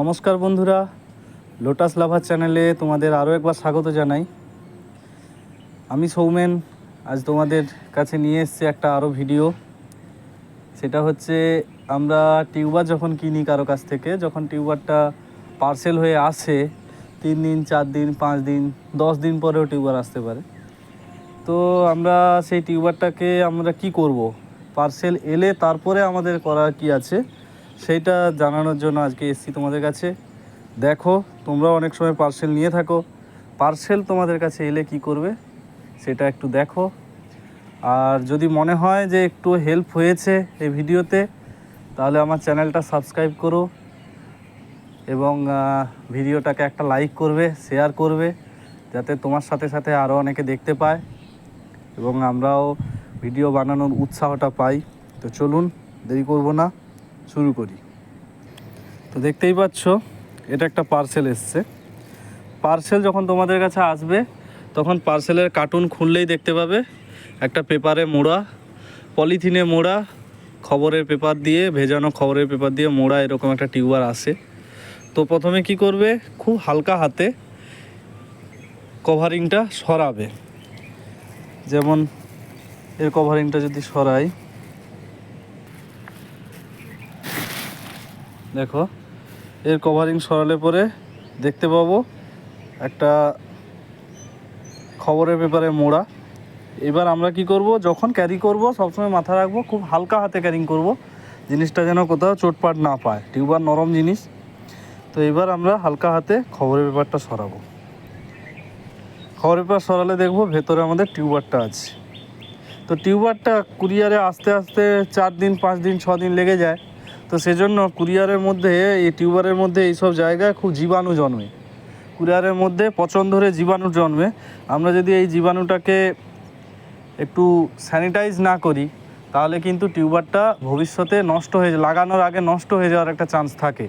নমস্কার বন্ধুরা লোটাস লাভার চ্যানেলে তোমাদের আরও একবার স্বাগত জানাই। আমি সৌমেন, আজ তোমাদের কাছে নিয়ে এসেছি একটা আরও ভিডিও সেটা হচ্ছে, আমরা টিউবার যখন কিনি কারও কাছ থেকে, যখন টিউবারটা পার্সেল হয়ে আসে, তিন দিন, চার দিন, পাঁচ দিন, দশ দিন পরেও টিউবার আসতে পারে। তো আমরা সেই টিউবারটাকে আমরা কি করব? পার্সেল এলে তারপরে আমাদের করার কি আছে? সেইটা জানানোর জন্য আজকে এসেছি তোমাদের কাছে। দেখো তোমরা অনেক সময় পার্সেল নিয়ে থাকো। পার্সেল তোমাদের কাছে এলে কি করবে, সেটা একটু দেখো। আর যদি মনে হয় যে একটু হেল্প হয়েছে এই ভিডিওতে, তাহলে আমার চ্যানেলটা সাবস্ক্রাইব করো। এবং ভিডিওটাকে একটা লাইক করবে শেয়ার করবে, যাতে তোমার সাথে সাথে আরও অনেকে দেখতে পায়। এবং আমরাও ভিডিও বানানোর উৎসাহটা পাই। তো চলুন, দেরি করব না। শুরু করি। তো দেখতেই পাচ্ছ, এটা একটা পার্সেল এসছে। পার্সেল যখন তোমাদের কাছে আসবে, তখন পার্সেলের কার্টুন খুললেই দেখতে পাবে। একটা পেপারে মোড়া পলিথিনে মোড়া, খবরের পেপার দিয়ে, ভেজানো খবরের পেপার দিয়ে মোড়া, এরকম একটা টিউবার আসে। তো প্রথমে কি করবে? খুব হালকা হাতে কভারিংটা সরাবে। যেমন এর কভারিংটা যদি সরাই দেখো, এর কভারিং সরালে পরে দেখতে পাবো একটা খবরের পেপারে মোড়া। এবার আমরা কি করব? যখন ক্যারি করব, সবসময় মাথা রাখব, খুব হালকা হাতে ক্যারিং করব, জিনিসটা যেন কোথাও চোটপাট না পায়। টিউবার নরম জিনিস। তো এবার আমরা হালকা হাতে খবরের পেপারটা সরাবো। খবরের পেপার সরালে দেখব ভেতরে আমাদের টিউবারটা আছে। তো টিউবারটা কুরিয়ারে আস্তে আস্তে চার দিন, পাঁচ দিন, ছ দিন লেগে যায়। তো সেজন্য কুরিয়ারের মধ্যে, এই টিউবারের মধ্যে এইসব জায়গায় খুব জীবাণু জন্মে। কুরিয়ারের মধ্যে পচন ধরে জীবাণু জন্মে। আমরা যদি এই জীবাণুটাকে একটু স্যানিটাইজ না করি, তাহলে কিন্তু টিউবারটা ভবিষ্যতে নষ্ট হয়ে, লাগানোর আগে নষ্ট হয়ে যাওয়ার একটা চান্স থাকে।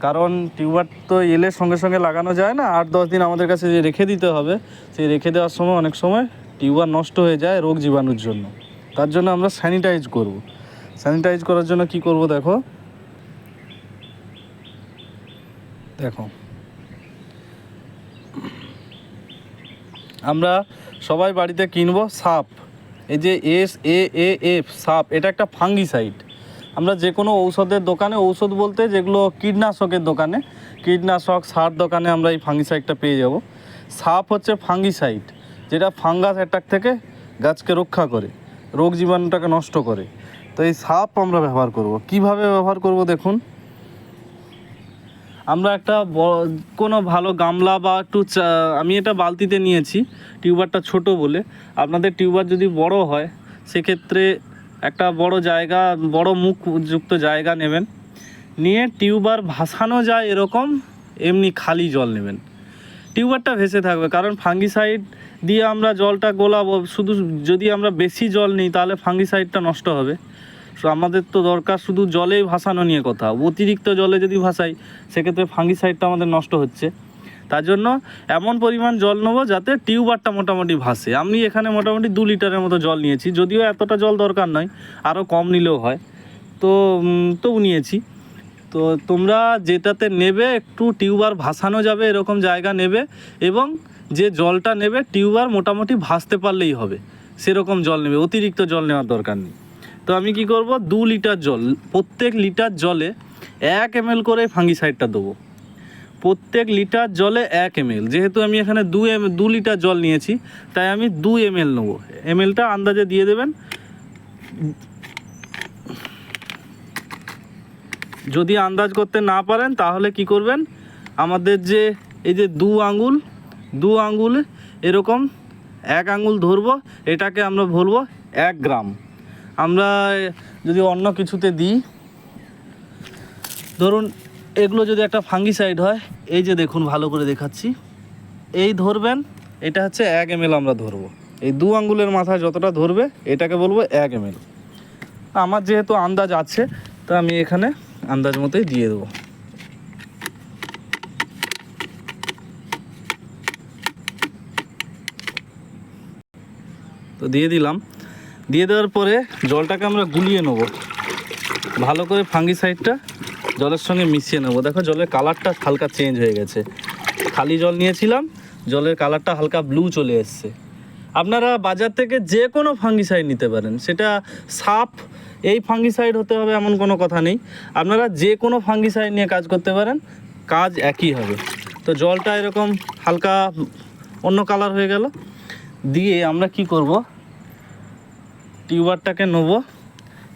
কারণ টিউবার তো এলে সঙ্গে সঙ্গে লাগানো যায় না, আট দশ দিন আমাদের কাছে যে রেখে দিতে হবে, সেই রেখে দেওয়ার সময় অনেক সময় টিউবার নষ্ট হয়ে যায় রোগ জীবাণুর জন্য। তার জন্য আমরা স্যানিটাইজ করব। স্যানিটাইজ করার জন্য কি করব দেখো? দেখো। আমরা সবাই বাড়িতে কিনবো সাপ। এই যে এস, এ এ, এফ, সাপ, এটা একটা ফাঙ্গিসাইড। আমরা যে কোনো ঔষধের দোকানে, ঔষধ বলতে যেগুলো কীটনাশকের দোকানে, কীটনাশক, সার দোকানে আমরা এই ফাঙ্গিসাইডটা পেয়ে যাব। সাপ হচ্ছে ফাঙ্গিসাইড, যেটা ফাঙ্গাস অ্যাটাক থেকে গাছকে রক্ষা করে, রোগ জীবাণুটাকে নষ্ট করে। তো এই সাপ আমরা ব্যবহার করব। কীভাবে ব্যবহার করব দেখুন। আমরা একটা কোনো ভালো গামলা বা একটু আমি এটা বালতিতে নিয়েছি, টিউবারটা ছোট বলে। আপনাদের টিউবার যদি বড় হয়, সেক্ষেত্রে একটা বড় জায়গা, বড় মুখ যুক্ত জায়গা নেবেন। নিয়ে টিউবার ভাসানো যায় এরকম, এমনি খালি জল নেবেন। টিউবারটা ভেসে থাকবে, কারণ ফাঙ্গিসাইড দিয়ে আমরা জলটা গোলাবো। শুধু যদি আমরা বেশি জল নিই, তাহলে ফাঙ্গিসাইডটা নষ্ট হবে। আমাদের তো দরকার শুধু জলেই ভাসানো নিয়ে কথা। অতিরিক্ত জলে যদি ভাসাই, সেক্ষেত্রে ফাঙ্গিসাইডটা আমাদের নষ্ট হচ্ছে। তার জন্য এমন পরিমাণ জল নেব যাতে টিউবারটা মোটামুটি ভাসে। আমি এখানে মোটামুটি দু লিটারের মতো জল নিয়েছি। যদিও এতটা জল দরকার নয় আরও কম নিলেও হয়। তো তবু নিয়েছি। তো, তোমরা যেটাতে নেবে, একটু টিউবার ভাসানো যাবে, এরকম জায়গা নেবে এবং যে জলটা নেবে, টিউবার মোটামুটি ভাসতে পারলেই হবে। সেরকম জল নেবে, অতিরিক্ত জল নেওয়ার দরকার নেই। তো আমি কি করব? দু লিটার জল। প্রত্যেক লিটার জলে এক এম করে ফাঙ্গিসাইডটা দেবো। প্রত্যেক লিটার জলে এক এম যেহেতু আমি এখানে দু এম, দু লিটার জল নিয়েছি, তাই আমি দু এম এল নেব। এম এলটা আন্দাজে দিয়ে দেবেন। যদি আন্দাজ করতে না পারেন, তাহলে কি করবেন? আমাদের যে, এই যে দু আঙ্গুল দু আঙ্গুল এরকম এক আঙ্গুল ধরবো। এটাকে আমরা বলব এক গ্রাম। আমরা যদি অন্য কিছুতে দিই, ধরুন এগুলো যদি একটা ফাঙ্গিসাইড হয়, এই যে দেখুন ভালো করে দেখাচ্ছি। এই ধরবেন, এটা হচ্ছে এক এম আমরা ধরবো। এই দু আঙ্গুলের মাথায় যতটা ধরবে, এটাকে বলব এক এম আমার যেহেতু আন্দাজ আছে, তো আমি এখানে আন্দাজ মতোই দিয়ে দেবো। তো দিয়ে দিলাম। দিয়ে দেওয়ার পরে জলটাকে আমরা গুলিয়ে নেব। ভালো করে ফাঙ্গিসাইডটা জলের সঙ্গে মিশিয়ে নেব। দেখো জলের কালারটা হালকা চেঞ্জ হয়ে গেছে। খালি জল নিয়েছিলাম, জলের কালারটা হালকা ব্লু চলে এসছে। আপনারা বাজার থেকে যে কোনো ফাঙ্গিসাইড নিতে পারেন। সেটা সাপ, এই ফাঙ্গিসাইড হতে হবে এমন কোনো কথা নেই। আপনারা যে কোনো ফাঙ্গিসাইড নিয়ে কাজ করতে পারেন, কাজ একই হবে। তো জলটা এরকম হালকা অন্য কালার হয়ে গেল। দিয়ে আমরা কি করব? টিউবারটাকে নেব।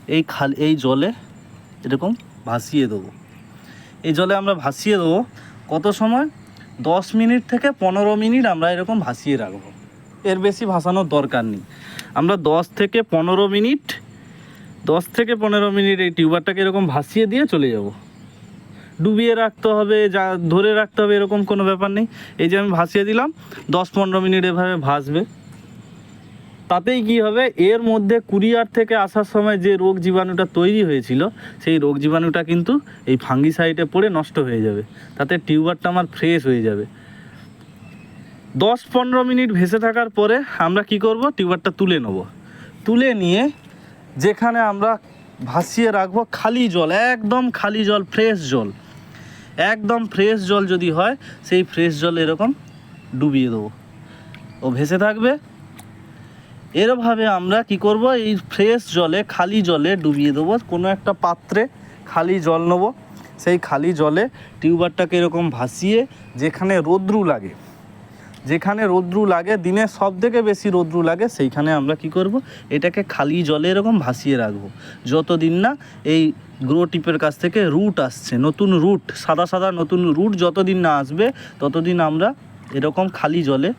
এই খালি, এই জলে এরকম ভাসিয়ে দেবো। এই জলে আমরা ভাসিয়ে দেবো কত সময়? দশ মিনিট থেকে পনেরো মিনিট আমরা এরকম ভাসিয়ে রাখব। এর বেশি ভাসানোর দরকার নেই। আমরা দশ থেকে পনেরো মিনিট, দশ থেকে পনেরো মিনিট এই টিউবারটাকে এরকম ভাসিয়ে দিয়ে চলে যাব। ডুবিয়ে রাখতে হবে, যা, ধরে রাখতে হবে এরকম কোনো ব্যাপার নেই। এই যে আমি ভাসিয়ে দিলাম, দশ পনেরো মিনিট এভাবে ভাসবে। তাতেই কি হবে? এর মধ্যে কুরিয়ার থেকে আসার সময় যে রোগ জীবাণুটা তৈরি হয়েছিল, সেই রোগ জীবাণুটা কিন্তু এই ফাঙ্গি ফাঙ্গিসাইডে পড়ে নষ্ট হয়ে যাবে। তাতে টিউবারটা আমার ফ্রেশ হয়ে যাবে। দশ পনেরো মিনিট ভেসে থাকার পরে আমরা কি করব? টিউবারটা তুলে নেব। তুলে নিয়ে যেখানে আমরা ভাসিয়ে রাখব খালি জল, একদম খালি জল, ফ্রেশ জল। একদম ফ্রেশ জল যদি হয়, সেই ফ্রেশ জল এরকম ডুবিয়ে দেবো। ও ভেসে থাকবে। এরভাবে আমরা কি করব? এই ফ্রেশ জলে, খালি জলে ডুবিয়ে দেবো। কোনো একটা পাত্রে খালি জল নেব। সেই খালি জলে টিউবারটাকে এরকম ভাসিয়ে যেখানে রোদ্রু লাগে, যেখানে রোদ্রু লাগে, দিনে সব থেকে বেশি রোদ্রু লাগে, সেইখানে আমরা কি করব? এটাকে খালি জলে এরকম ভাসিয়ে রাখব। যতদিন না এই গ্রো টিপের কাছ থেকে রুট আসছে, নতুন রুট সাদা সাদা নতুন রুট যতদিন না আসবে, ততদিন আমরা এরকম খালি জলে,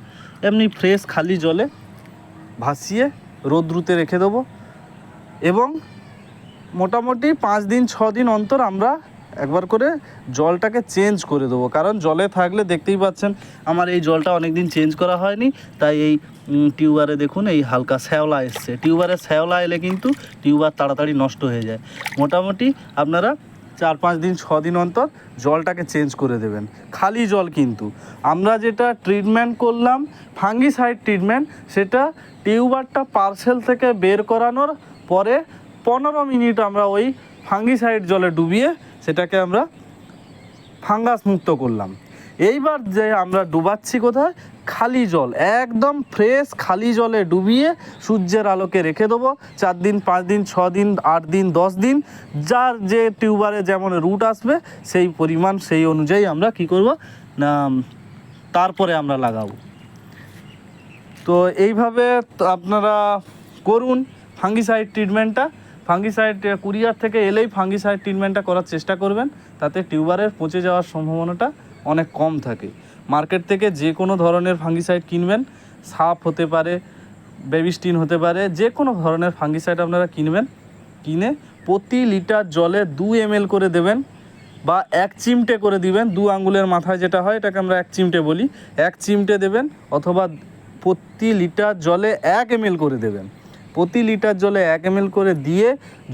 এমনি ফ্রেশ খালি জলে ভাসিয়ে রোদ্রুতে রেখে দেবো। এবং মোটামুটি পাঁচ দিন, ছ দিন অন্তর আমরা একবার করে জলটাকে চেঞ্জ করে দেবো। কারণ জলে থাকলে দেখতেই পাচ্ছেন, আমার এই জলটা অনেক দিন চেঞ্জ করা হয়নি। তাই এই টিউবারে দেখুন, এই হালকা শ্যাওলা এসছে। টিউবারে শ্যাওলা এলে কিন্তু টিউবার তাড়াতাড়ি নষ্ট হয়ে যায়। মোটামুটি আপনারা চার পাঁচ দিন, ছ দিন অন্তর জলটাকে চেঞ্জ করে দেবেন। খালি জল কিন্তু। আমরা যেটা ট্রিটমেন্ট করলাম ফাঙ্গিসাইড ট্রিটমেন্ট সেটা টিউবারটা পার্সেল থেকে বের করানোর পরে পনেরো মিনিট আমরা ওই ফাঙ্গিসাইড জলে ডুবিয়ে সেটাকে আমরা ফাঙ্গাস মুক্ত করলাম। এইবার যে আমরা ডুবাচ্ছি কোথায়? খালি জল, একদম ফ্রেশ খালি জলে ডুবিয়ে সূর্যের আলোকে রেখে দেবো। চার দিন, পাঁচ দিন, ছ দিন, আট দিন, দশ দিন, যার যে টিউবারে যেমন রুট আসবে, সেই পরিমাণ, সেই অনুযায়ী আমরা কি করব? না, তারপরে আমরা লাগাবো। তো এইভাবে আপনারা করুন ফাঙ্গিসাইড ট্রিটমেন্টটা ফাঙ্গিসাইড কুরিয়ার থেকে এলেই ফাঙ্গিসাইড ট্রিটমেন্টটা করার চেষ্টা করবেন, তাতে টিউবারের পচে যাওয়ার সম্ভাবনাটা অনেক কম থাকে। মার্কেট থেকে যে কোনো ধরনের ফাঙ্গিসাইড কিনবেন, সাপ হতে পারে বেবিস্টিন হতে পারে, যে কোনো ধরনের ফাঙ্গিসাইড আপনারা কিনবেন, কিনে প্রতি লিটার জলে দু এম করে দেবেন বা এক চিমটে করে দিবেন, দু আঙ্গুলের মাথায় যেটা হয়, এটাকে আমরা এক চিমটে বলি, এক চিমটে দেবেন অথবা প্রতি লিটার জলে এক এম করে দেবেন। প্রতি লিটার জলে এক এম করে দিয়ে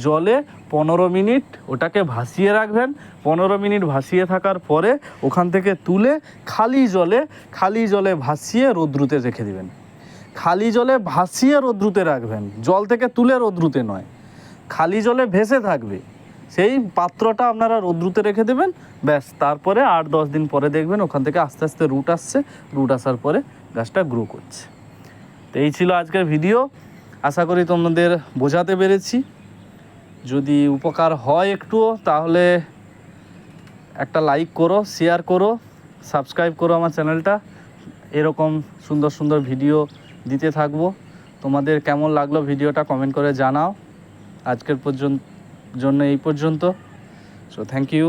জলে পনেরো মিনিট ওটাকে ভাসিয়ে রাখবেন। পনেরো মিনিট ভাসিয়ে থাকার পরে ওখান থেকে তুলে খালি জলে খালি জলে ভাসিয়ে রোদ্রুতে রেখে দিবেন। খালি জলে ভাসিয়ে রোদ্রুতে রাখবেন। জল থেকে তুলে রোদ্রুতে নয়। খালি জলে ভেসে থাকবে। সেই পাত্রটা আপনারা রোদ্রুতে রেখে দেবেন। ব্যাস, তারপরে আট দশ দিন পরে দেখবেন ওখান থেকে আস্তে আস্তে রুট আসছে। রুট আসার পরে গাছটা গ্রো করছে। তো এই ছিল আজকের ভিডিও আশা করি তোমাদের বোঝাতে পেরেছি। যদি উপকার হয় একটুও, তাহলে একটা লাইক করো শেয়ার করো সাবস্ক্রাইব করো আমার চ্যানেলটা। এরকম সুন্দর সুন্দর ভিডিও দিতে থাকব। তোমাদের কেমন লাগল ভিডিওটা কমেন্ট করে জানাও। আজকের পর্যন্ত জন্য এই পর্যন্ত। So thank you